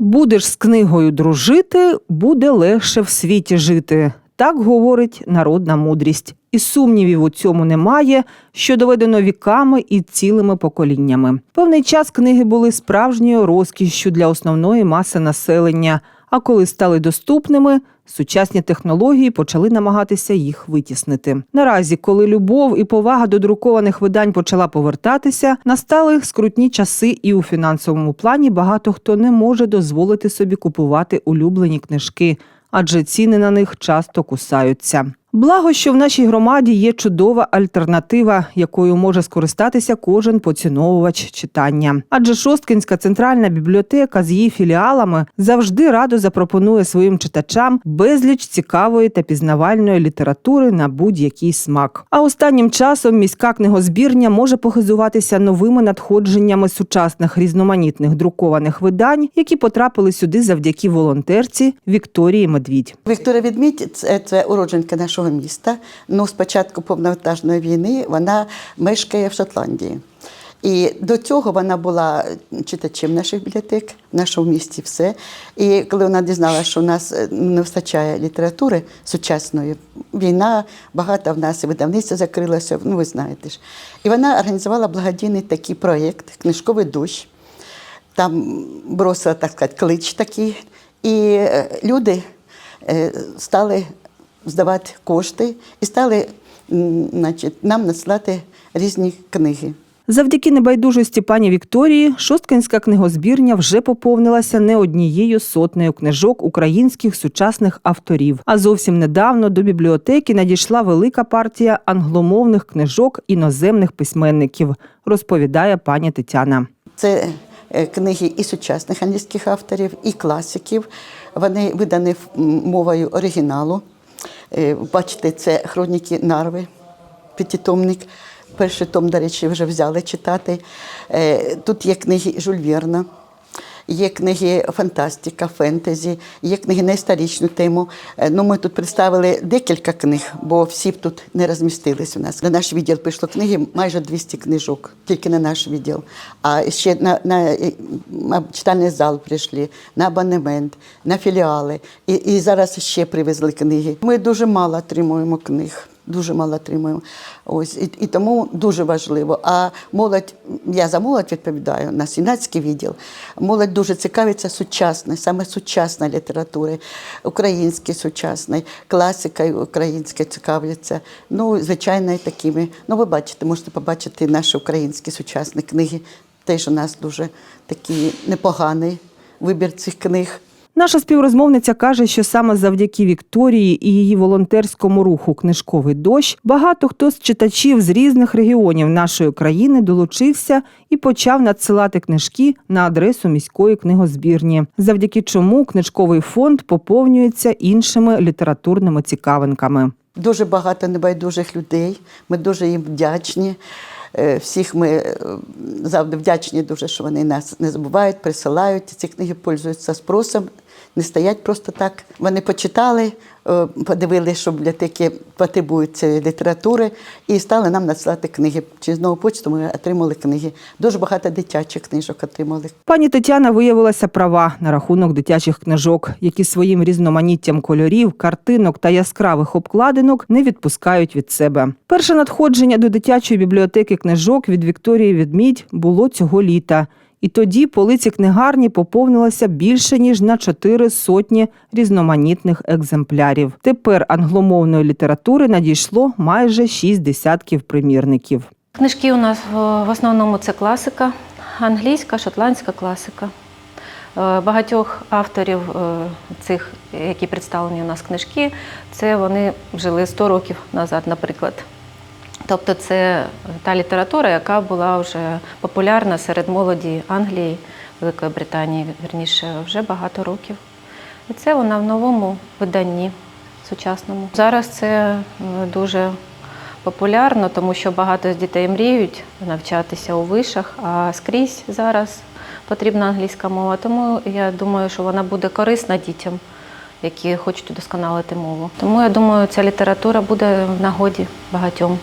Будеш з книгою дружити, буде легше в світі жити. Так говорить народна мудрість. І сумнівів у цьому немає, що доведено віками і цілими поколіннями. Певний час книги були справжньою розкішшю для основної маси населення. А коли стали доступними, сучасні технології почали намагатися їх витіснити. Наразі, коли любов і повага до друкованих видань почала повертатися, настали скрутні часи, і у фінансовому плані багато хто не може дозволити собі купувати улюблені книжки, адже ціни на них часто кусаються. Благо, що в нашій громаді є чудова альтернатива, якою може скористатися кожен поціновувач читання. Адже Шосткинська центральна бібліотека з її філіалами завжди радо запропонує своїм читачам безліч цікавої та пізнавальної літератури на будь-який смак. А останнім часом міська книгозбірня може похизуватися новими надходженнями сучасних різноманітних друкованих видань, які потрапили сюди завдяки волонтерці Вікторії Медвідь. Вікторія Відмідь це, це уродженка нашого міста. Ну, з початку повномасштабної війни вона мешкає в Шотландії. І до цього вона була читачем наших бібліотек, в нашому місті все. І коли вона дізналася, що у нас е, не вистачає літератури сучасної, війна, багато в нас і видавництво закрилося, ну ви знаєте ж. І вона організувала благодійний такий проєкт Книжковий дощ. Там бросила, так сказати, клич такий. І е, люди е, стали здавати кошти і стали значить, нам надсилати різні книги. Завдяки небайдужості пані Вікторії, Шосткинська книгозбірня вже поповнилася не однією сотнею книжок українських сучасних авторів. А зовсім недавно до бібліотеки надійшла велика партія англомовних книжок іноземних письменників, розповідає пані Тетяна. Це е, книги і сучасних англійських авторів, і класиків. Вони видані мовою оригіналу. Е, Бачите, це хроніки Нарви, п'ятитомник. Перший том, до речі, вже взяли читати. Е, Тут є книги Жюль Верна, є книги фантастика, фентезі, є книги на історичну тему. Е, Ну, ми тут представили декілька книг, бо всі б тут не розмістились у нас. На наш відділ прийшло книги майже 200 книжок, тільки на наш відділ. А ще на, на, на читальний зал прийшли, на абонемент, на філіали. І, і зараз ще привезли книги. Ми дуже мало отримуємо книг. Дуже мало отримуємо. Ось і, і тому дуже важливо. А молодь, я за молодь відповідаю на сінацький відділ. Молодь дуже цікавиться сучасною, саме сучасною літературою, українською сучасною, класикою українською цікавляться. Ну, звичайно, і такими. Ну, ви бачите, можете побачити наші українські сучасні книги. Теж у нас дуже такий непоганий вибір цих книг. Наша співрозмовниця каже, що саме завдяки Вікторії і її волонтерському руху Книжковий дощ багато хто з читачів з різних регіонів нашої країни долучився і почав надсилати книжки на адресу міської книгозбірні, завдяки чому книжковий фонд поповнюється іншими літературними цікавинками. Дуже багато небайдужих людей. Ми дуже їм вдячні. Е, Всіх ми е, завжди вдячні дуже, що вони нас не забувають, присилають. Ці книги пользуються спросом, не стоять просто так. Вони почитали, е, подивилися, що бібліотеки потребують цієї літератури, і стали нам надсилати книги. Через нову почту ми отримали книги. Дуже багато дитячих книжок отримали. Пані Тетяна виявилася права на рахунок дитячих книжок, які своїм різноманіттям кольорів, картинок та яскравих обкладинок не відпускають від себе. Перше надходження до дитячої бібліотеки книжок від Вікторії Відмідь було цього літа. І тоді полиці книгарні поповнилося більше ніж на чотири сотні різноманітних екземплярів. Тепер англомовної літератури надійшло майже шість десятків примірників. Книжки у нас в основному це класика, англійська, шотландська класика. Е, Багатьох авторів е, цих, які представлені у нас книжки, це вони жили 100 років назад, наприклад. Тобто це та література, яка була вже популярна серед молоді Англії, Великої Британії, вірніше, вже багато років. І це вона в новому виданні сучасному. Зараз це дуже популярно, тому що багато з дітей мріють навчатися у вишах, а скрізь зараз потрібна англійська мова. Тому я думаю, що вона буде корисна дітям, які хочуть удосконалити мову. Тому я думаю, ця література буде в нагоді багатьом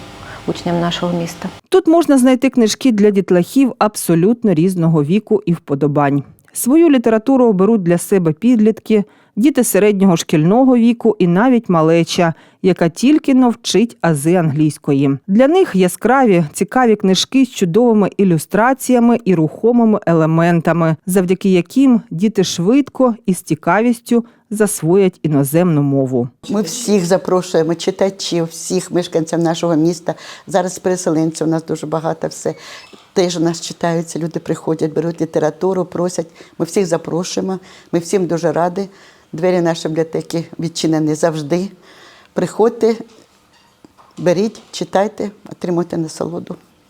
учням нашого міста. Тут можна знайти книжки для дітлахів абсолютно різного віку і вподобань. Свою літературу оберуть для себе підлітки, діти середнього шкільного віку і навіть малеча, яка тільки навчить ази англійської. Для них яскраві, цікаві книжки з чудовими ілюстраціями і рухомими елементами, завдяки яким діти швидко і з цікавістю засвоять іноземну мову. Ми всіх запрошуємо, читачів, всіх мешканців нашого міста. Зараз переселенців у нас дуже багато все. Теж у нас читаються, люди приходять, беруть літературу, просять. Ми всіх запрошуємо. Ми всім дуже раді. Двері нашої бібліотеки відчинені завжди. Приходьте, беріть, читайте, отримуйте насолоду.